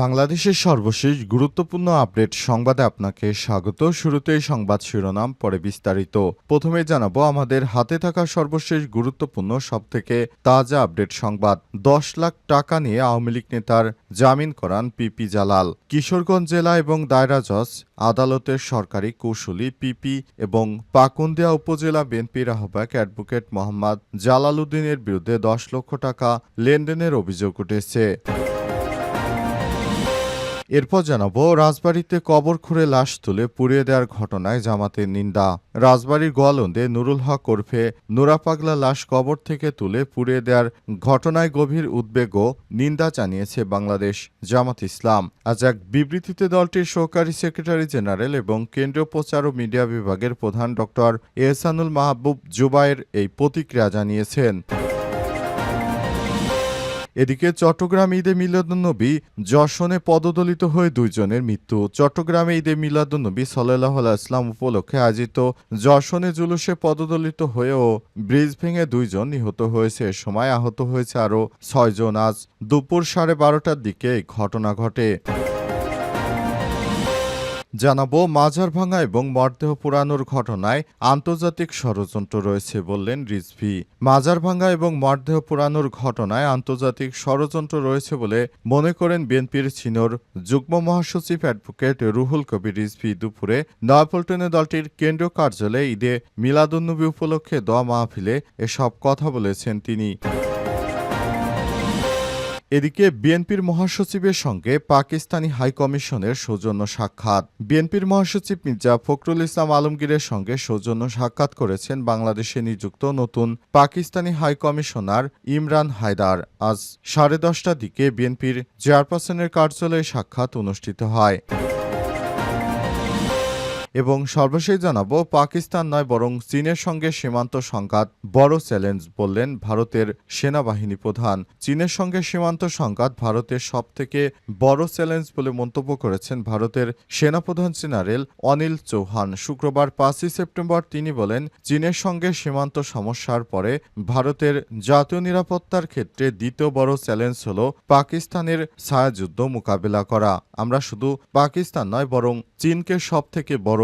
বাংলাদেশের সর্বশেষ গুরুত্বপূর্ণ আপডেট সংবাদে আপনাকে স্বাগত। শুরুতেই সংবাদ শিরোনাম, পরে বিস্তারিত। প্রথমে জানাব, আমাদের হাতে থাকা সর্বশেষ গুরুত্বপূর্ণ সবথেকে তাজা আপডেট সংবাদ। দশ লাখ টাকা নিয়ে আওয়ামী লীগ নেতার জামিন করান পিপি জালাল। কিশোরগঞ্জ জেলা এবং দায়রা জজ, আদালতের সরকারি কৌশলী পিপি এবং পাকুন্দিয়া উপজেলা বিএনপির আহ্বায়ক অ্যাডভোকেট মোহাম্মদ জালাল উদ্দিনের বিরুদ্ধে দশ লক্ষ টাকা লেনদেনের অভিযোগ উঠেছে। এরপর জানাব, রাজবাড়িতে কবর খুঁড়ে লাশ তুলে পুড়িয়ে দেওয়ার ঘটনায় জামাতের নিন্দা। রাজবাড়ির গোয়ালন্দে নুরুল হক ওরফে নুরা পাগলা লাশ কবর থেকে তুলে পুড়িয়ে দেওয়ার ঘটনায় গভীর উদ্বেগ ও নিন্দা জানিয়েছে বাংলাদেশ জামাত ইসলাম। আজ এক বিবৃতিতে দলটির সহকারী সেক্রেটারি জেনারেল এবং কেন্দ্রীয় প্রচার ও মিডিয়া বিভাগের প্রধান ডক্টর এহসানুল মাহবুব জুবায়ের এই প্রতিক্রিয়া জানিয়েছেন। এদিকে চট্টগ্রাম ঈদে মিলাদুন্নবী যশনে পদদলিত হয়ে দুইজনের মৃত্যু। চট্টগ্রামে ঈদে মিলাদুন্নবী সাল্লাহ ইসলাম উপলক্ষে আয়োজিত যশনে জুলুসে পদদলিত হয়েও ব্রিজ ভেঙে দুইজন নিহত হয়েছে। এ সময় আহত হয়েছে আরও ছয়জন। আজ দুপুর সাড়ে বারোটার দিকে ঘটনা ঘটে। জানাব, মাজার ভাঙা এবং মরদেহ পুরানোর ঘটনায় আন্তর্জাতিক ষড়যন্ত্র রয়েছে বললেন রিজভি। মাজার ভাঙা এবং মরদেহ পুরানোর ঘটনায় আন্তর্জাতিক ষড়যন্ত্র রয়েছে বলে মনে করেন বিএনপির ছিনর যুগ্ম মহাসচিব অ্যাডভোকেট রুহুল কবির রিজভি। দুপুরে নয়াপল্টনে দলটির কেন্দ্রীয় কার্যালয়ে ঈদে মিলাদুন্নবী উপলক্ষে দোয়া মাহফিলে এসব কথা বলেছেন তিনি। এদিকে বিএনপির মহাসচিবের সঙ্গে পাকিস্তানি হাইকমিশনের সৌজন্য সাক্ষাৎ। বিএনপির মহাসচিব মির্জা ফখরুল ইসলাম আলমগীরের সঙ্গে সৌজন্য সাক্ষাৎ করেছেন বাংলাদেশে নিযুক্ত নতুন পাকিস্তানি হাইকমিশনার ইমরান হায়দার। আজ সাড়ে দশটার দিকে বিএনপির চেয়ারপারসনের কার্যালয়ে সাক্ষাৎ অনুষ্ঠিত হয়। এবং সর্বশেষ জানাব, পাকিস্তান নয়, বরং চীনের সঙ্গে সীমান্ত সংঘাত। বড় চ্যালেঞ্জ বললেন ভারতের সেনাবাহিনী প্রধান। চীনের সঙ্গে সীমান্ত সংঘাত ভারতের সবথেকে বড় চ্যালেঞ্জ বলে মন্তব্য করেছেন ভারতের সেনাপ্রধান জেনারেল অনিল চৌহান। শুক্রবার পাঁচই সেপ্টেম্বর তিনি বলেন, চীনের সঙ্গে সীমান্ত সমস্যার পরে ভারতের জাতীয় নিরাপত্তার ক্ষেত্রে দ্বিতীয় বড় চ্যালেঞ্জ হল পাকিস্তানের ছায়াযুদ্ধ মোকাবেলা করা। আমরা শুধু পাকিস্তান নয়, বরং চীনকে সবথেকে বড়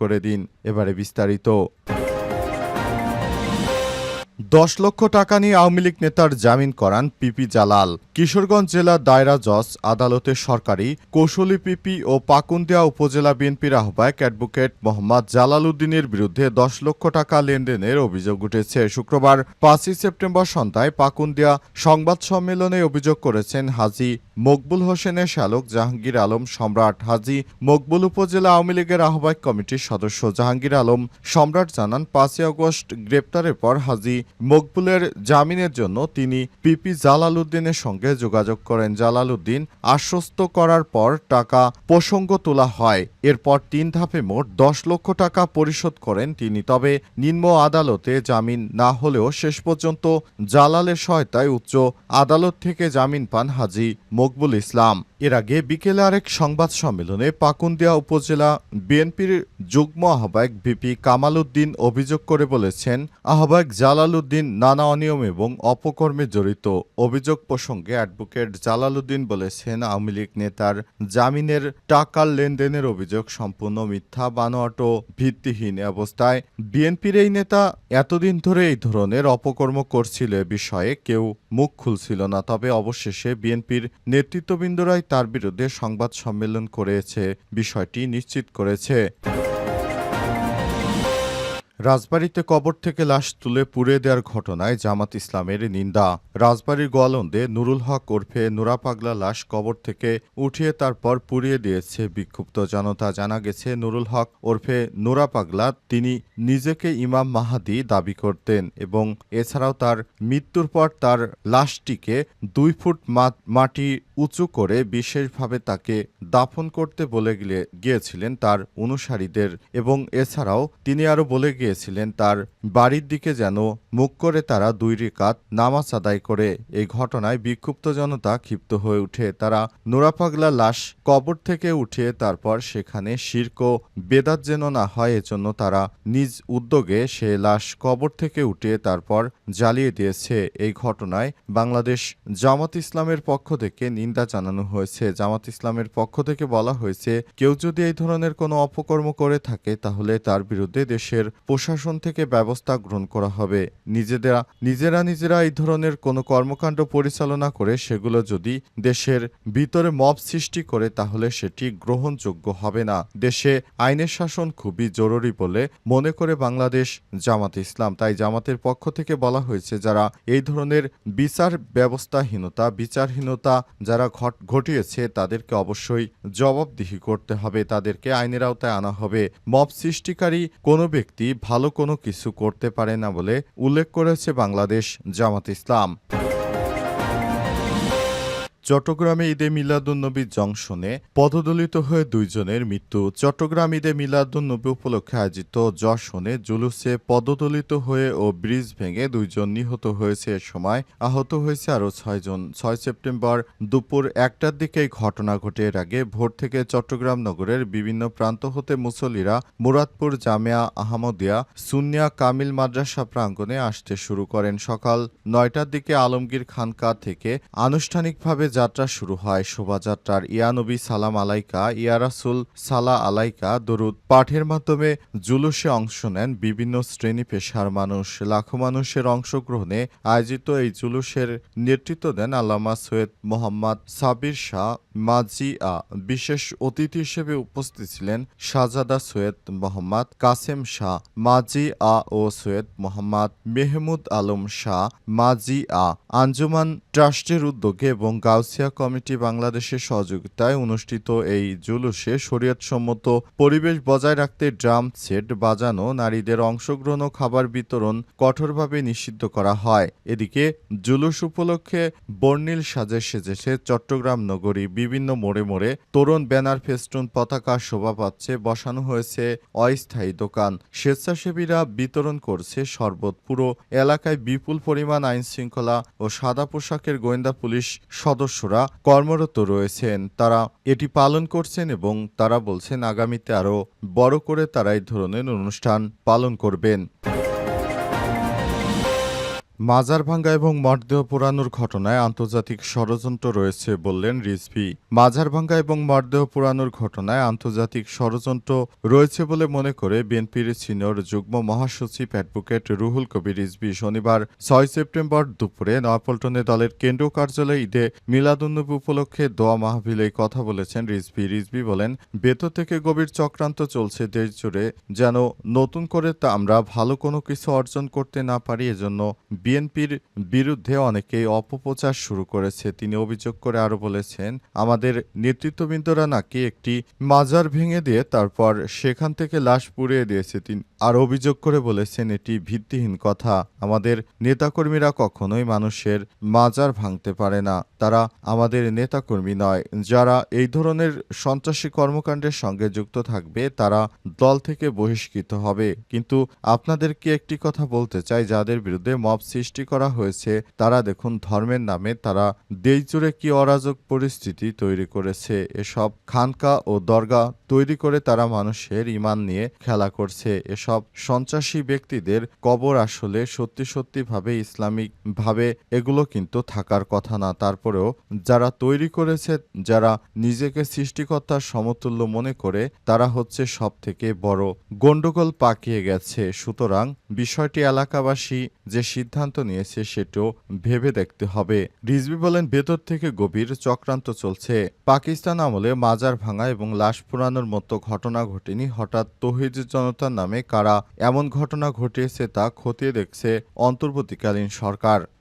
করে দিন, এবারে বিস্তারিত। দশ লক্ষ টাকা নিয়ে আওয়ামী লীগ নেতার জামিন করান পিপি জালাল। কিশোরগঞ্জ জেলার দায়রা জজ আদালতের সরকারি, কৌশলী পিপি ও পাকুন্দিয়া উপজেলা বিএনপির আহ্বায়ক অ্যাডভোকেট মোহাম্মদ জালাল উদ্দিনের বিরুদ্ধে দশ লক্ষ টাকা লেনদেনের অভিযোগ উঠেছে। শুক্রবার পাঁচই সেপ্টেম্বর সন্ধ্যায় পাকুন্দিয়া সংবাদ সম্মেলনে অভিযোগ করেছেন হাজি মকবুল হোসেনের শ্যালক জাহাঙ্গীর আলম সম্রাট হাজি মকবুল উপজেলা আওয়ামী লীগের আহ্বায়ক কমিটির সদস্য জাহাঙ্গীর আলম সম্রাট জানান, পাঁচই আগস্ট গ্রেপ্তারের পর হাজি মকবুলের জামিনের জন্য তিনি পিপি জালাল উদ্দিনের সঙ্গে যোগাযোগ করেন। জালাল উদ্দিন আশ্বস্ত করার পর টাকা প্রসঙ্গ তোলা হয়। এরপর তিন ধাপে মোট দশ লক্ষ টাকা পরিশোধ করেন তিনি। তবে নিম্ন আদালতে জামিন না হলেও শেষ পর্যন্ত জালালের সহায়তায় উচ্চ আদালত থেকে জামিন পান হাজি মকবুল ইসলাম। এর আগে বিকেলে আরেক সংবাদ সম্মেলনে পাকুন্দিয়া উপজেলা বিএনপির যুগ্ম আহ্বায়ক ভিপি কামাল উদ্দিন অভিযোগ করে বলেছেন, আহ্বায়ক জালাল উদ্দিন নানা অনিয়ম এবং অপকর্মে জড়িত। অভিযোগ প্রসঙ্গে অ্যাডভোকেট জালাল উদ্দিন বলেছেন, আওয়ামী লীগ নেতার জামিনের টাকার লেনদেনের অভিযোগ সম্পূর্ণ মিথ্যা, বানোয়াটো ভিত্তিহীন অবস্থায়। বিএনপির এই নেতা এতদিন ধরে এই ধরনের অপকর্ম করছিল এ বিষয়ে কেউ মুখ খুলছিল না, তবে অবশেষে বিএনপির নেতৃত্ববৃন্দরাই তার বিরুদ্ধে সংবাদ সম্মেলন করেছে বিষয়টি নিশ্চিত করেছে। রাজবাড়ীতে কবর থেকে লাশ তুলে পুড়ে দেওয়ার ঘটনায় জামাত ইসলামের নিন্দা। রাজবাড়ীর গোয়ালন্দে নুরুল হক ওরফে নুরা পাগলা লাশ কবর থেকে উঠিয়ে তারপর পুড়িয়ে দিয়েছে বিক্ষুব্ধ জনতা। জানা গেছে, নুরুল হক ওরফে নুরা পাগলা তিনি নিজেকে ইমাম মাহাদি দাবি করতেন এবং এছাড়াও তার মৃত্যুর পর তার লাশটিকে দুই ফুট মাটি উঁচু করে বিশেষভাবে তাকে দাফন করতে বলে গিয়ে- গিয়েছিলেন তার অনুসারীদের এবং এছাড়াও তিনি আরও বলে গিয়েছিলেন, তার বাড়ির দিকে যেন মুখ করে তারা দুই রিকাত নামাজ আদায় করে। এই ঘটনায় বিক্ষুব্ধ জনতা ক্ষিপ্ত হয়ে উঠে। তারা নোরাপাগলা লাশ কবর থেকে উঠিয়ে তারপর সেখানে শির্ক বেদাত যেন না হয়, এজন্য তারা নিজ উদ্যোগে সে লাশ কবর থেকে উঠিয়ে তারপর জ্বালিয়ে দিয়েছে। এই ঘটনায় বাংলাদেশ জামাত ইসলামের পক্ষ থেকে নিন্দা জানানো হয়েছে। জামাত ইসলামের পক্ষ থেকে বলা হয়েছে, কেউ যদি এই ধরনের কোনো অপকর্ম করে থাকে, তাহলে তার বিরুদ্ধে দেশের প্রশাসন থেকে ব্যবস্থা গ্রহণ করা হবে। নিজেরা নিজেরা নিজেরা এই ধরনের কোনো কর্মকাণ্ড পরিচালনা করে সেগুলো যদি দেশের ভিতরে মব সৃষ্টি করে, তাহলে সেটি গ্রহণযোগ্য হবে না। দেশে আইনের শাসন খুবই জরুরি বলে মনে করে বাংলাদেশ জামাত ইসলাম। তাই জামাতের পক্ষ থেকে বলা হয়েছে, যারা এই ধরনের বিচার ব্যবস্থাহীনতা, বিচারহীনতা যারা ঘট, ঘটিয়েছে, তাদেরকে অবশ্যই জবাবদিহি করতে হবে। তাদেরকে আইনের আওতায় আনা হবে। মব সৃষ্টিকারী কোনো ব্যক্তি ভালো কোনো কিছু করতে পারে না বলে উল্লেখ করেছে বাংলাদেশ জামাত ইসলাম। চট্টগ্রামে ঈদে মিলাদুন্নবী জংশনে পদদলিত হয়ে দুইজনের মৃত্যু। চট্টগ্রাম ঈদে মিলাদুন্নবী উপলক্ষে আয়োজিত যশনে জুলুসে পদদলিত হয়ে ও ব্রিজ ভেঙে দুইজন নিহত হয়েছে এ সময় আহত হয়েছে আরও ছয়জন। ছয় সেপ্টেম্বর দুপুর একটার দিকে ঘটনা ঘটে। এর আগে ভোর থেকে চট্টগ্রাম নগরের বিভিন্ন প্রান্ত হতে মুসল্লিরা মুরাদপুর জামিয়া আহমদিয়া সুনিয়া কামিল মাদ্রাসা প্রাঙ্গণে আসতে শুরু করেন। সকাল নয়টার দিকে আলমগীর খানকা থেকে আনুষ্ঠানিকভাবে যাত্রা শুরু হয়। শোভাযাত্রার ইয়ানবী সালাম আলাইকা ইয়ারাসুল সালা আলাইকা দরুদ পাঠের মাধ্যমে জুলুসে অংশ নেন বিভিন্ন শ্রেণি পেশার মানুষ। লাখো মানুষের অংশগ্রহণে আয়োজিত এই জুলুসের নেতৃত্ব দেন আল্লামা সৈয়দ মোহাম্মদ সাবির শাহ মাজিয়া। বিশেষ অতিথি হিসেবে উপস্থিত ছিলেন শাহজাদা সৈয়দ মোহাম্মদ কাসেম শাহ মাজি আ ও সৈয়দ মোহাম্মদ মেহমুদ আলম শাহ মাজি আ আঞ্জুমান ট্রাস্টের উদ্যোগে এবং গাউসিয়া কমিটি বাংলাদেশের সহযোগিতায় অনুষ্ঠিত এই জুলুসে শরীয়তসম্মত পরিবেশ বজায় রাখতে ড্রাম সেট বাজানো, নারীদের অংশগ্রহণ খাবার বিতরণ কঠোরভাবে নিষিদ্ধ করা হয়। এদিকে জুলুস উপলক্ষে বর্ণিল সাজে সেজেছে চট্টগ্রাম নগরী বিভিন্ন মোড়ে মোড়ে তরুণ ব্যানার ফেস্টুন পতাকা শোভা পাচ্ছে, বসানো হয়েছে অস্থায়ী দোকান। স্বেচ্ছাসেবীরা বিতরণ করছে শরবত। পুরো এলাকায় বিপুল পরিমাণ আইন শৃঙ্খলা ও সাদা পোশাকের গোয়েন্দা পুলিশ সদস্যরা কর্মরত রয়েছেন। তারা এটি পালন করছেন এবং তারা বলছেন, আগামীতে আরও বড় করে তারা এই ধরনের অনুষ্ঠান পালন করবেন। মাজার ভাঙ্গা এবং মরদেহ পোড়ানোর ঘটনায় আন্তর্জাতিক ষড়যন্ত্র রয়েছে বললেন রিজভি। মাজার ভাঙ্গা এবং মরদেহ পোড়ানোর ঘটনায় আন্তর্জাতিক ষড়যন্ত্র রয়েছে বলে মনে করে বিএনপির সিনিয়র যুগ্ম মহাসচিব অ্যাডভোকেট রুহুল কবির রিজভি। শনিবার ছয় সেপ্টেম্বর দুপুরে নয়াপল্টনে দলের কেন্দ্রীয় কার্যালয়ে ঈদে মিলাদুন্নবী উপলক্ষে দোয়া মাহফিলে কথা বলেছেন রিজভি। রিজভি বলেন, ভেতর থেকে গভীর চক্রান্ত চলছে দেশ জুড়ে যেন নতুন করে তা আমরা ভালো কোনো কিছু অর্জন করতে না পারি, এজন্য বিএনপির বিরুদ্ধে অনেকেই অপপ্রচার শুরু করেছে। তিনি অভিযোগ করে আরও বলেছেন, আমাদের নেতৃত্ববৃন্দরা নাকি একটি মাজার ভেঙে দিয়ে তারপর সেখান থেকে লাশ পুড়িয়ে দিয়েছে। তিনি আর অভিযোগ করে বলেছেন, এটি ভিত্তিহীন কথা। আমাদের নেতাকর্মীরা কখনোই মানুষের মাজার ভাঙতে পারে না। তারা আমাদের নেতাকর্মী নয়। যারা এই ধরনের সন্ত্রাসী কর্মকাণ্ডের সঙ্গে যুক্ত থাকবে, তারা দল থেকে বহিষ্কৃত হবে। কিন্তু আপনাদেরকে একটি কথা বলতে চাই, যাদের বিরুদ্ধে মব সৃষ্টি করা হয়েছে, তারা দেখুন, ধর্মের নামে তারা দেশজুড়ে কি অরাজক পরিস্থিতি তৈরি করেছে। এসব খানকা ও দরগা তৈরি করে তারা মানুষের ইমান নিয়ে খেলা করছে। এসব সন্ত্রাসী ব্যক্তিদের কবর আসলে সত্যি সত্যি ভাবে ইসলামিক ভাবে এগুলো কিন্তু থাকার কথা না। তারপরেও যারা তৈরি করেছে, যারা নিজেকে সৃষ্টিকর্তার সমতুল্য মনে করে, তারা হচ্ছে সব থেকে বড় গন্ডগোল পাকিয়ে গেছে। সুতরাং বিষয়টি এলাকাবাসী যে সিদ্ধান্ত নিয়েছে সেটাও ভেবে দেখতে হবে। রিজভি বলেন, ভেতর থেকে গভীর চক্রান্ত চলছে। পাকিস্তান আমলে মাজার ভাঙা এবং লাশ পোড়ানোর মতো ঘটনা ঘটেনি। হঠাৎ তহিদ জনতার নামে কার কারা এমন ঘটনা ঘটিয়েছে তা খতিয়ে দেখছে অন্তর্বর্তীকালীন সরকার।